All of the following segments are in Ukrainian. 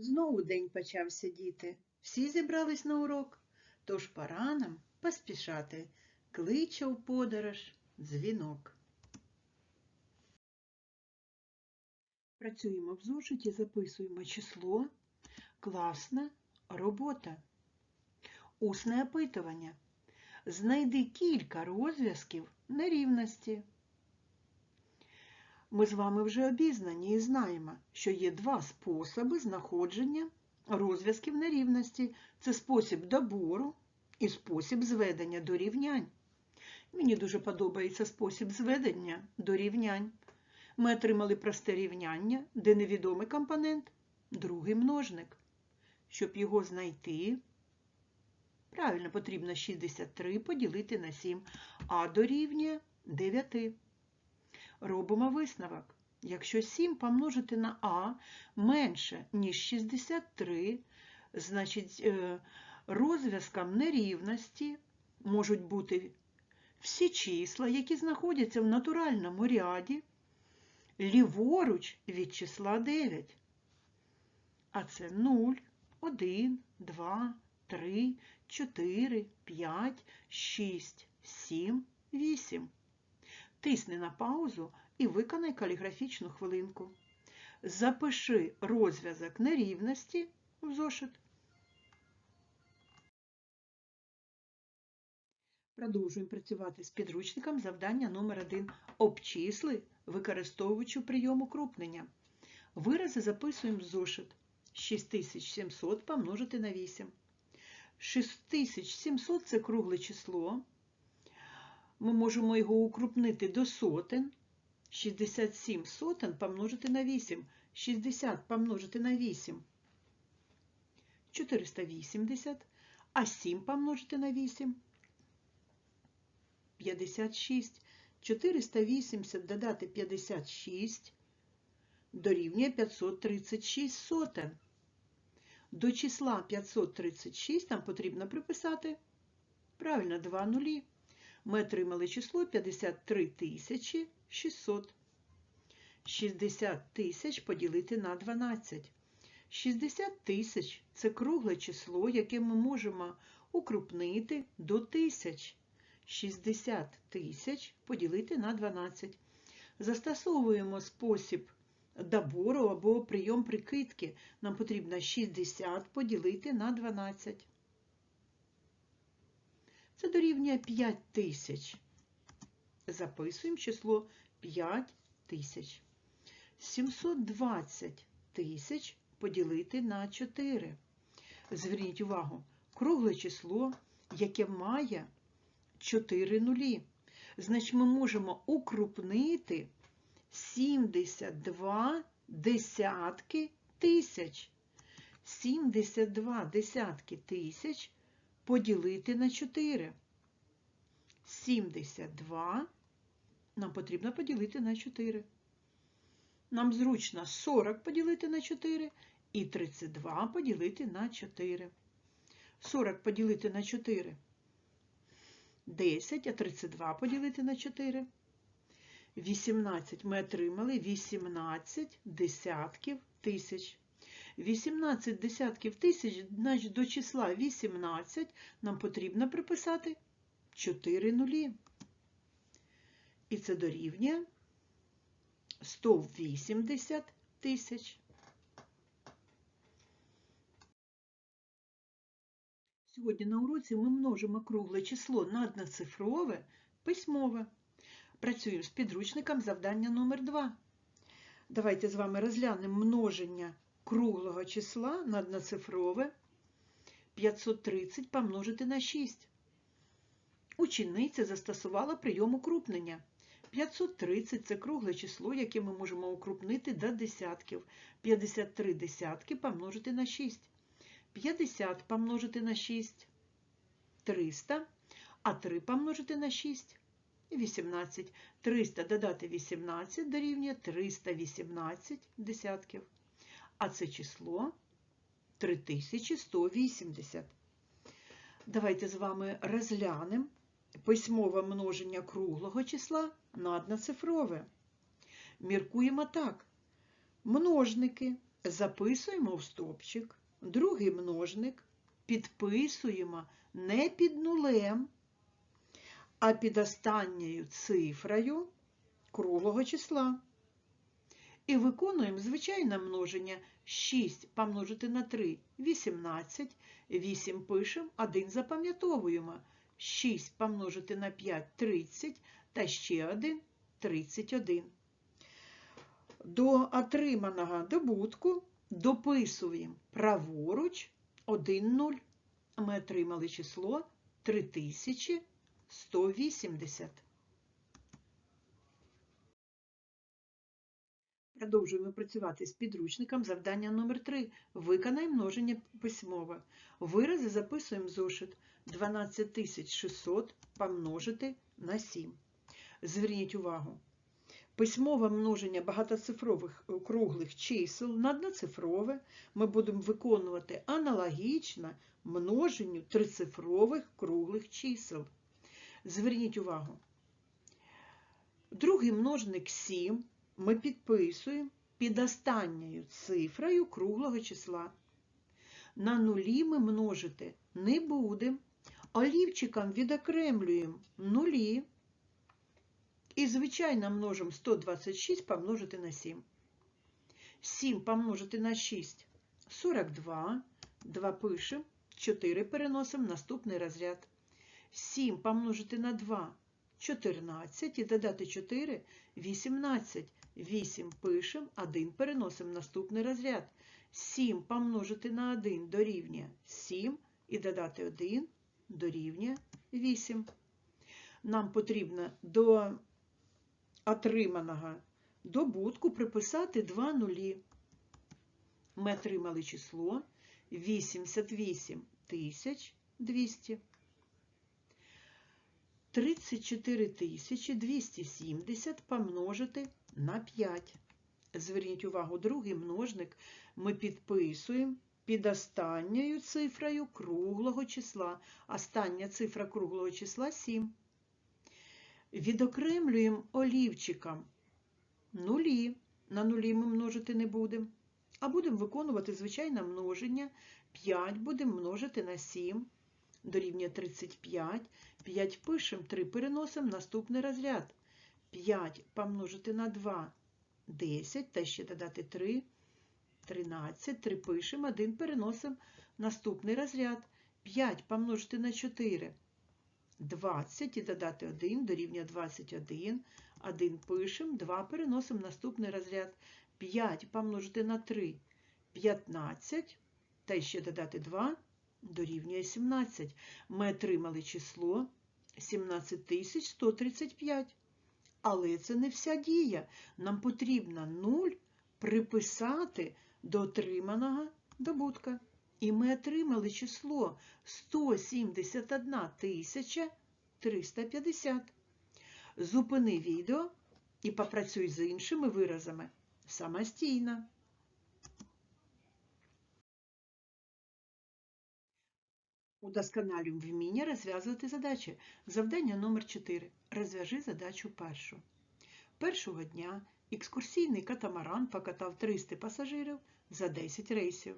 Знову день почався, діти. Всі зібрались на урок, тож пора нам поспішати. Кличе у подорож дзвінок. Працюємо в зошиті, записуємо число, класна робота. Усне опитування. Знайди кілька розв'язків нерівності. Ми з вами вже обізнані і знаємо, що є два способи знаходження розв'язків нерівності. Це спосіб добору і спосіб зведення до рівнянь. Мені дуже подобається спосіб зведення до рівнянь. Ми отримали просте рівняння, де невідомий компонент, другий множник. Щоб його знайти, правильно потрібно 63 поділити на 7, а дорівнює 9. Робимо висновок. Якщо 7 помножити на А менше, ніж 63, значить е, розв'язком нерівності можуть бути всі числа, які знаходяться в натуральному ряді, ліворуч від числа 9. А це 0, 1, 2, 3, 4, 5, 6, 7, 8. Тисни на паузу і виконай каліграфічну хвилинку. Запиши розв'язок нерівності в зошит. Продовжуємо працювати з підручником завдання номер 1 Обчисли, використовуючи прийом укрупнення. Вирази записуємо в зошит. 6700 помножити на 8. 6700 – це кругле число. Ми можемо його укрупнити до сотень. 67 сотень помножити на 8. 60 помножити на 8. 480. А 7 помножити на 8. 56. 480 додати 56 дорівнює 536 сотень. До числа 536 нам потрібно приписати, правильно, 2 нулі. Ми отримали число 53 тисячі 600. 60 тисяч поділити на 12. 60 тисяч – це кругле число, яке ми можемо укрупнити до тисяч. 60 тисяч поділити на 12. Застосовуємо спосіб добору або прийом прикидки. Нам потрібно 60 поділити на 12. Це дорівнює 5 тисяч. Записуємо число 5 тисяч. 720 тисяч поділити на 4. Зверніть увагу, кругле число, яке має 4 нулі. Значить, ми можемо укрупнити 72 десятки тисяч. 72 десятки тисяч поділити на 4. 72 нам потрібно поділити на 4. Нам зручно 40 поділити на 4 і 32 поділити на 4. 40 поділити на 4 10, а 32 поділити на 4. 18 ми отримали 18 десятків тисяч. 18 десятків тисяч, значить до числа 18 нам потрібно приписати 4 нулі. І це дорівнює 180 тисяч. Сьогодні на уроці ми множимо кругле число на одноцифрове письмове. Працюємо з підручником завдання номер 2 Давайте з вами розглянемо множення круглого числа на одноцифрове 530 помножити на 6. Учениця застосувала прийом укрупнення. 530 це кругле число, яке ми можемо укрупнити до десятків. 53 десятки помножити на 6. 50 помножити на 6 300, а 3 помножити на 6 18. 300 додати 18 дорівнює 318 десятків. А це число 3180. Давайте з вами розглянемо письмове множення круглого числа на одноцифрове. Міркуємо так. Множники записуємо в стопчик, другий множник підписуємо не під нулем, а під останньою цифрою круглого числа. І виконуємо звичайне множення 6 помножити на 3 – 18, 8 пишемо, 1 запам'ятовуємо. 6 помножити на 5 – 30, та ще 1 – 31. До отриманого добутку дописуємо праворуч 1 0. Ми отримали число 3180. Продовжуємо працювати з підручником. Завдання номер 3. Виконай множення письмове. Вирази записуємо зошит 12600 помножити на 7. Зверніть увагу. Письмове множення багатоцифрових круглих чисел на одноцифрове ми будемо виконувати аналогічно множенню трицифрових круглих чисел. Зверніть увагу. Другий множник 7 ми підписуємо під останньою цифрою круглого числа. На нулі ми множити не будемо. Олівчиком відокремлюємо нулі. І, звичайно, множимо 126 помножити на 7. 7 помножити на 6 – 42. 2 пишемо, 4 переносимо наступний розряд. 7 помножити на 2 – 14. І додати 4 – 18. 8 пишемо, 1 переносимо в наступний розряд. 7 помножити на 1 дорівнює 7. І додати 1 дорівнює 8. Нам потрібно до отриманого добутку приписати 2 нулі. Ми отримали число 88 200. 34 270 помножити на 5. Зверніть увагу, другий множник ми підписуємо під останньою цифрою круглого числа. Остання цифра круглого числа 7. Відокремлюємо олівчиком нулі. На нулі ми множити не будемо. А будемо виконувати звичайне множення. 5 будемо множити на 7. Дорівнює 35. 5 пишемо, 3 переносимо наступний розряд. 5 помножити на 2 10, та ще додати 3, 13, 3 пишемо, 1 переносимо наступний розряд. 5 помножити на 4 20 і додати 1 дорівнює 21. 1 пишемо, 2 переносимо наступний розряд. 5 помножити на 3 15, та ще додати 2 дорівнює 17. Ми отримали число 17135. Але це не вся дія. Нам потрібно 0 приписати до отриманого добутка. І ми отримали число 171 350. Зупини відео і попрацюй з іншими виразами самостійно. Удосконалюємо вміння розв'язувати задачі. Завдання номер 4. Розв'яжи задачу першу. Першого дня екскурсійний катамаран покатав 300 пасажирів за 10 рейсів.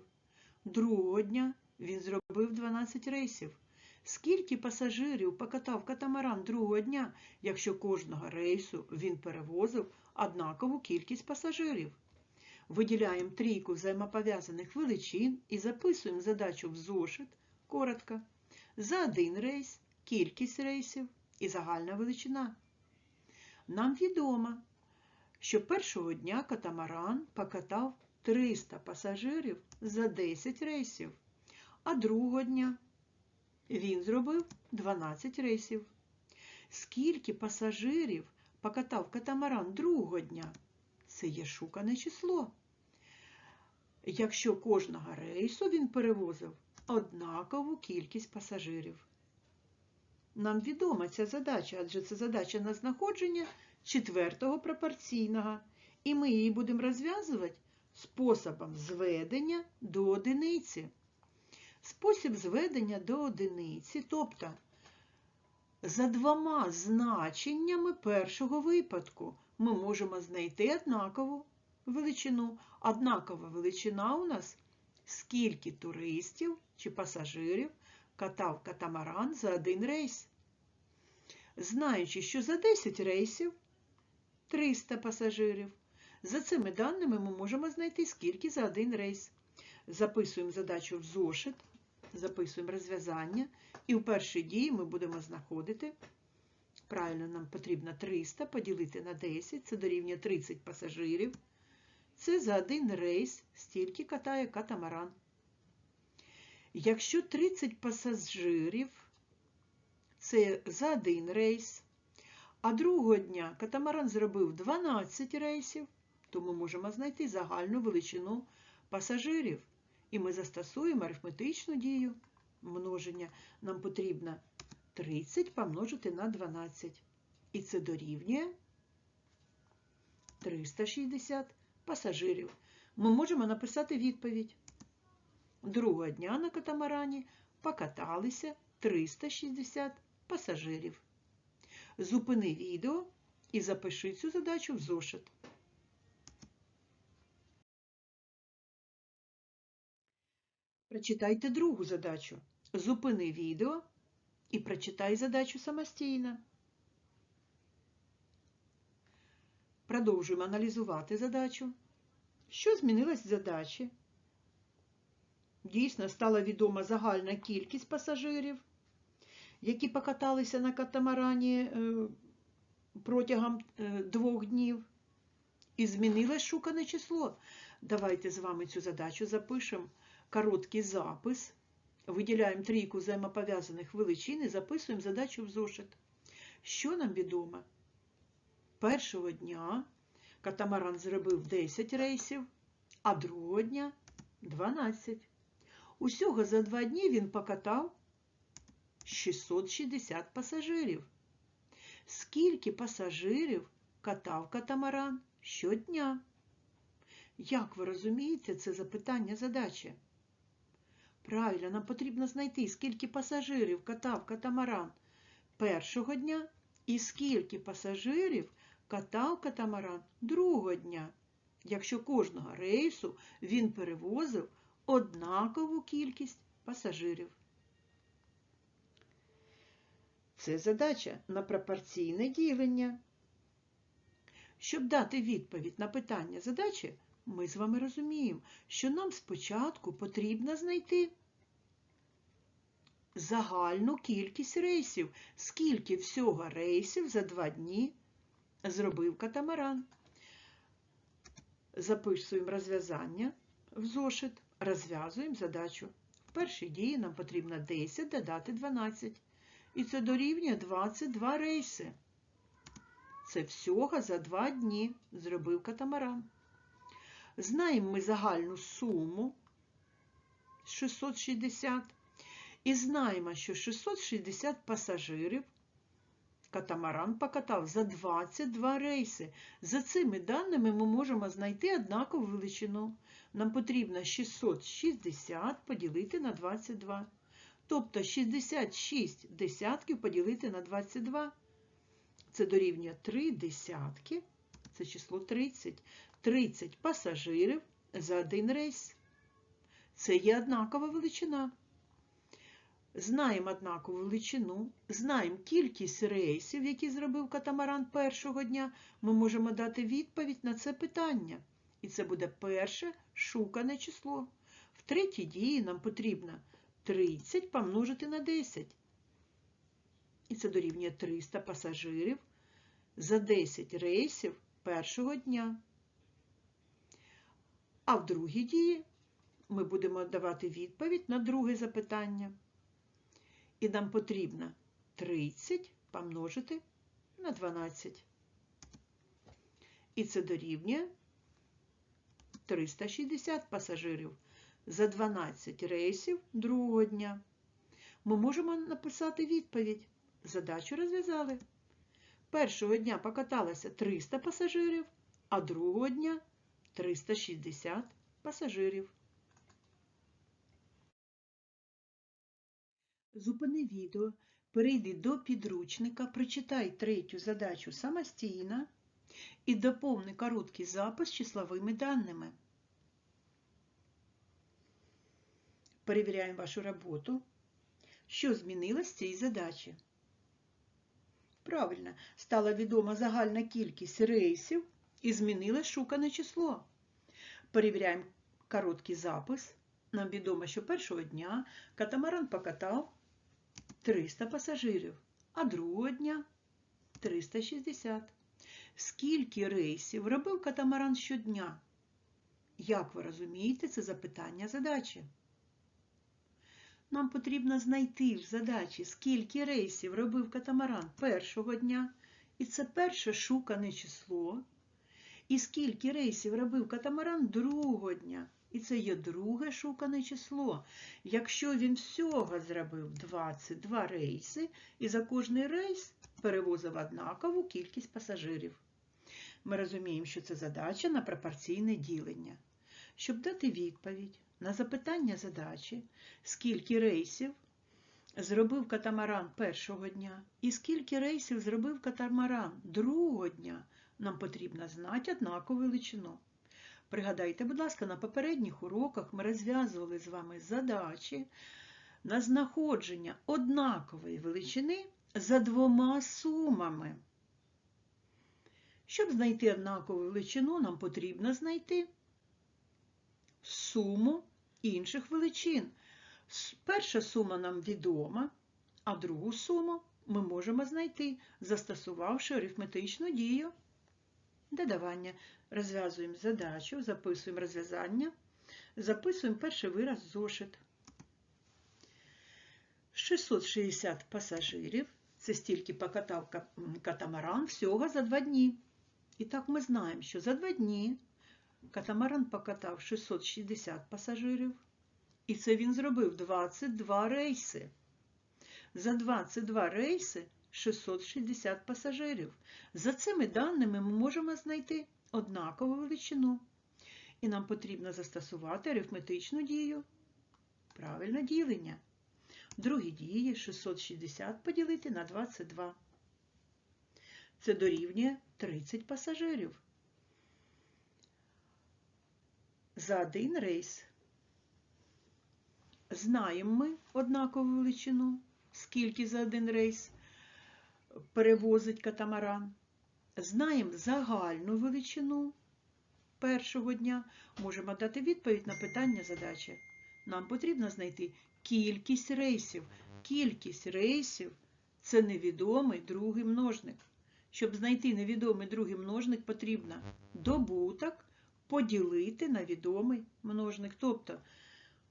Другого дня він зробив 12 рейсів. Скільки пасажирів покатав катамаран другого дня, якщо кожного рейсу він перевозив однакову кількість пасажирів? Виділяємо трійку взаємопов'язаних величин і записуємо задачу в зошит коротко. За один рейс, кількість рейсів і загальна величина. Нам відомо, що першого дня катамаран покатав 300 пасажирів за 10 рейсів, а другого дня він зробив 12 рейсів. Скільки пасажирів покатав катамаран другого дня? Це є шукане число. Якщо кожного рейсу він перевозив однакову кількість пасажирів. Нам відома ця задача, адже це задача на знаходження четвертого пропорційного, і ми її будемо розв'язувати способом зведення до одиниці. Спосіб зведення до одиниці, тобто за двома значеннями першого випадку ми можемо знайти однакову величину. Однакова величина у нас скільки туристів чи пасажирів катав катамаран за один рейс. Знаючи, що за 10 рейсів 300 пасажирів. За цими даними ми можемо знайти, скільки за один рейс. Записуємо задачу в зошит, записуємо розв'язання, і в першій дії ми будемо знаходити. Правильно, нам потрібно 300 поділити на 10, це дорівнює 30 пасажирів. Це за один рейс стільки катає катамаран. Якщо 30 пасажирів це за один рейс, а другого дня катамаран зробив 12 рейсів, то ми можемо знайти загальну величину пасажирів. І ми застосуємо арифметичну дію множення. Нам потрібно 30 помножити на 12. І це дорівнює 360 пасажирів. Ми можемо написати відповідь. Другого дня на катамарані покаталися 360 пасажирів. Зупини відео і запиши цю задачу в зошит. Прочитайте другу задачу. Зупини відео і прочитай задачу самостійно. Продовжуємо аналізувати задачу. Що змінилось в задачі? Дійсно, стала відома загальна кількість пасажирів, які покаталися на катамарані е, протягом е, двох днів. І змінилось шукане число. Давайте з вами цю задачу запишемо. Короткий запис. Виділяємо трійку взаємопов'язаних величин і записуємо задачу в зошит. Що нам відомо? Першого дня катамаран зробив 10 рейсів, а другого дня 12. Усього за два дні він покатав 660 пасажирів. Скільки пасажирів катав катамаран щодня? Як ви розумієте, це запитання задачі? Правильно, нам потрібно знайти, скільки пасажирів катав катамаран першого дня і скільки пасажирів катав катамаран другого дня, якщо кожного рейсу він перевозив однакову кількість пасажирів. Це задача на пропорційне ділення. Щоб дати відповідь на питання задачі, ми з вами розуміємо, що нам спочатку потрібно знайти загальну кількість рейсів, скільки всього рейсів за два дні зробив катамаран. Записуємо розв'язання в зошит, розв'язуємо задачу. В першій дії нам потрібно 10 додати 12. І це дорівнює 22 рейси. Це всього за два дні зробив катамаран. Знаємо ми загальну суму 660 і знаємо, що 660 пасажирів катамаран покатав за 22 рейси. За цими даними ми можемо знайти однакову величину. Нам потрібно 660 поділити на 22. Тобто 66 десятків поділити на 22. Це дорівнює 3 десятки, це число 30. 30 пасажирів за один рейс. Це є однакова величина. Знаємо однакову величину, знаємо кількість рейсів, які зробив катамаран першого дня. Ми можемо дати відповідь на це питання. І це буде перше шукане число. В третій дії нам потрібно 30 помножити на 10. І це дорівнює 300 пасажирів за 10 рейсів першого дня. А в другій дії ми будемо давати відповідь на друге запитання. І нам потрібно 30 помножити на 12. І це дорівнює 360 пасажирів за 12 рейсів другого дня. Ми можемо написати відповідь. Задачу розв'язали. Першого дня покаталося 300 пасажирів, а другого дня 360 пасажирів. Зупини відео, перейди до підручника, прочитай третю задачу самостійно і доповни короткий запис числовими даними. Перевіряємо вашу роботу. Що змінилось в цій задачі? Правильно, стала відома загальна кількість рейсів і змінилось шукане число. Перевіряємо короткий запис. Нам відомо, що першого дня катамаран покатав 300 пасажирів, а другого дня 360. Скільки рейсів робив катамаран щодня? Як ви розумієте, це запитання задачі. Нам потрібно знайти в задачі, скільки рейсів робив катамаран першого дня, і це перше шукане число. І скільки рейсів робив катамаран другого дня, і це є друге шукане число. Якщо він всього зробив 22 рейси, і за кожний рейс перевозив однакову кількість пасажирів. Ми розуміємо, що це задача на пропорційне ділення. Щоб дати відповідь на запитання задачі, скільки рейсів зробив катамаран першого дня і скільки рейсів зробив катамаран другого дня, нам потрібно знати однакову величину. Пригадайте, будь ласка, на попередніх уроках ми розв'язували з вами задачі на знаходження однакової величини за двома сумами. Щоб знайти однакову величину, нам потрібно знайти суму інших величин. Перша сума нам відома, а другу суму ми можемо знайти, застосувавши арифметичну дію додавання. Розв'язуємо задачу, записуємо розв'язання, записуємо перший вираз зошит. 660 пасажирів. Це стільки покатав катамаран всього за два дні. І так ми знаємо, що за два дні катамаран покатав 660 пасажирів. І це він зробив 22 рейси. За 22 рейси 660 пасажирів. За цими даними ми можемо знайти однакову величину. І нам потрібно застосувати арифметичну дію. Правильне ділення. Другі дії 660 поділити на 22. Це дорівнює 30 пасажирів. За один рейс. Знаємо ми однакову величину, скільки за один рейс перевозить катамаран. Знаємо загальну величину першого дня. Можемо дати відповідь на питання задачі. Нам потрібно знайти кількість рейсів. Кількість рейсів це невідомий другий множник. Щоб знайти невідомий другий множник, потрібно добуток поділити на відомий множник. Тобто,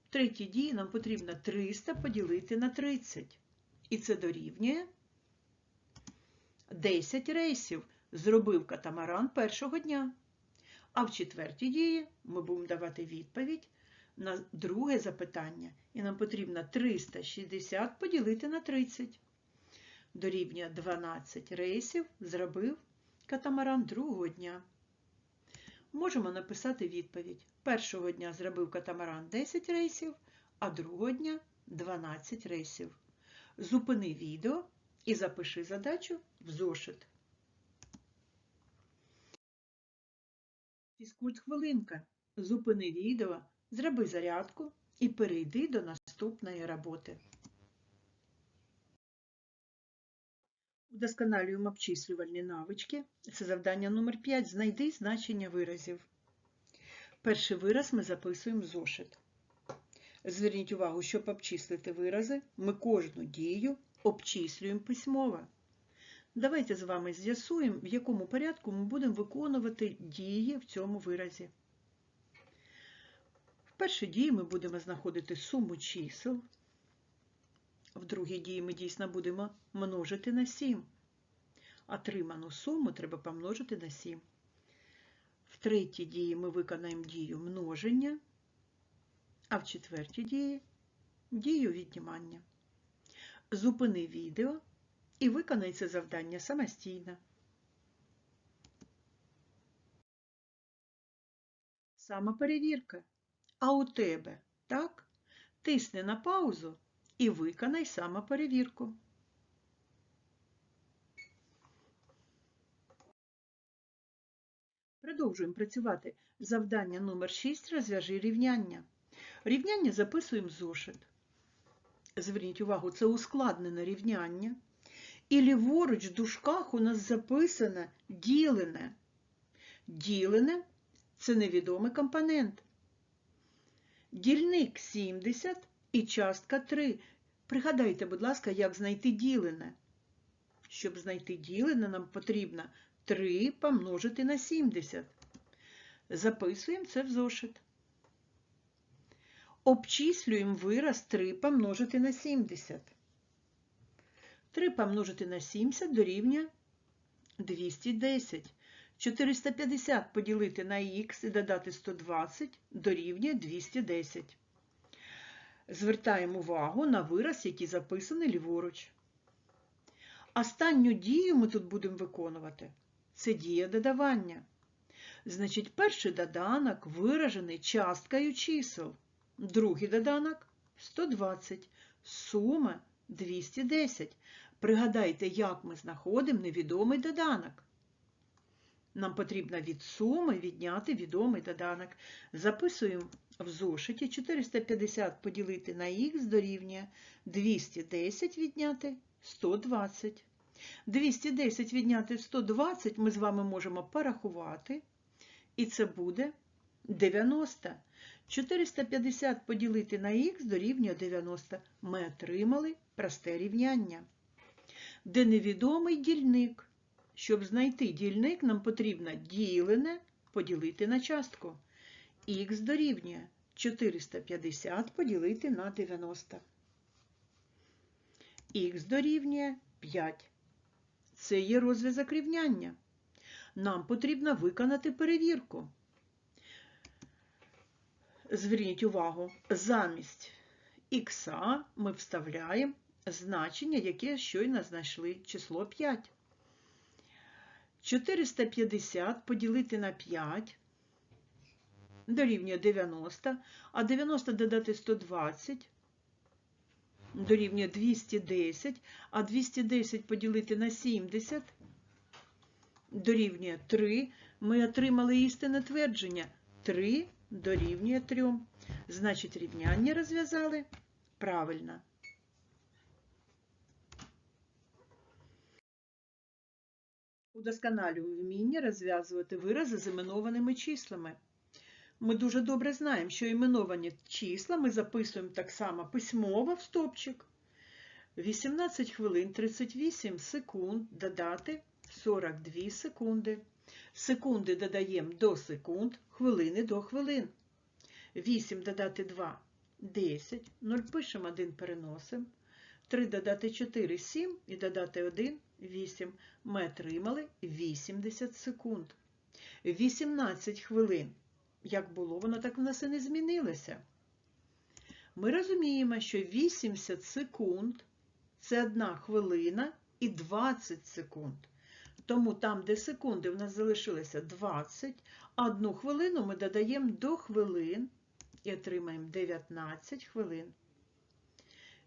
в третій дії нам потрібно 300 поділити на 30. І це дорівнює 10 рейсів зробив катамаран першого дня. А в четвертій дії ми будемо давати відповідь на друге запитання. І нам потрібно 360 поділити на 30. Дорівнює 12 рейсів зробив катамаран другого дня. Можемо написати відповідь. Першого дня зробив катамаран 10 рейсів, а другого дня 12 рейсів. Зупини відео і запиши задачу в зошит. Фізкульт хвилинка. Зупини відео, зроби зарядку і перейди до наступної роботи. Удосконалюємо обчислювальні навички. Це завдання номер 5. Знайди значення виразів. Перший вираз ми записуємо зошит. Зверніть увагу, щоб обчислити вирази, ми кожну дію обчислюємо письмово. Давайте з вами з'ясуємо, в якому порядку ми будемо виконувати дії в цьому виразі. В першій дії ми будемо знаходити суму чисел. В другій дії ми дійсно будемо множити на 7. Отриману суму треба помножити на 7. В третій дії ми виконаємо дію множення, а в четвертій дії дію віднімання. Зупини відео і виконай це завдання самостійно. Самоперевірка. А у тебе, так? Тисни на паузу і виконай самоперевірку. Продовжуємо працювати. Завдання номер 6. Розв'яжи рівняння. Рівняння записуємо зошит. Зверніть увагу, це ускладнене рівняння. І ліворуч в дужках у нас записане ділене. Ділене це невідомий компонент. Дільник 70 і частка 3. Пригадайте, будь ласка, як знайти ділене. Щоб знайти ділене, нам потрібно 3 помножити на 70. Записуємо це в зошит. Обчислюємо вираз 3 помножити на 70. 3 помножити на 70 дорівнює 210. 450 поділити на х і додати 120 дорівнює 210. Звертаємо увагу на вираз, який записаний ліворуч. Останню дію ми тут будемо виконувати. Це дія додавання. Значить, перший доданок виражений часткою чисел. Другий доданок 120. Сума 210. Пригадайте, як ми знаходимо невідомий доданок. Нам потрібно від суми відняти відомий доданок. Записуємо в зошиті 450 поділити на х дорівнює 210 відняти 120. 210 відняти 120 ми з вами можемо порахувати, і це буде 90. 450 поділити на х дорівнює 90. Ми отримали просте рівняння. Де невідомий дільник. Щоб знайти дільник, нам потрібно ділене поділити на частку. Х дорівнює 450 поділити на 90. Х дорівнює 5. Це є розв'язок рівняння. Нам потрібно виконати перевірку. Зверніть увагу, замість х ми вставляємо значення, яке щойно знайшли число 5. 450 поділити на 5 дорівнює 90, а 90 додати 120 дорівнює 210, а 210 поділити на 70 дорівнює 3. Ми отримали істинне твердження. 3 дорівнює 3. Значить, рівняння розв'язали правильно. Удосконалюю вміння розв'язувати вирази з іменованими числами. Ми дуже добре знаємо, що іменовані числа ми записуємо так само письмово в стопчик. 18 хвилин 38 секунд додати 42 секунди. Секунди додаємо до секунд, хвилини до хвилин. 8 додати 2 10. 0 пишемо, 1 переносимо. 3 додати 4 7 і додати 1 8. Ми отримали 80 секунд. 18 хвилин. Як було, воно так в нас і не змінилося. Ми розуміємо, що 80 секунд це 1 хвилина і 20 секунд. Тому там, де секунди в нас залишилося 20, а 1 хвилину ми додаємо до хвилин і отримаємо 19 хвилин.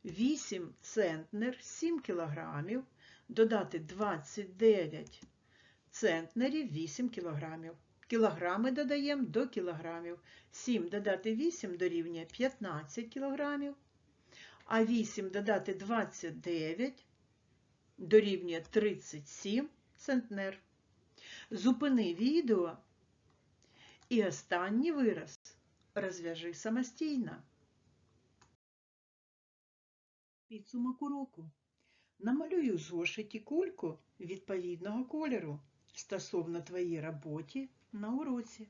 8 центнер 7 кілограмів, додати 29 центнерів 8 кілограмів. Кілограми додаємо до кілограмів. 7 додати 8 дорівнює 15 кілограмів, а 8 додати 29 дорівнює 37 центнер. Зупини відео і останній вираз розв'яжи самостійно. Підсумок уроку. Намалюю в зошиті кульку відповідного кольору стосовно твоїй роботі на уроці.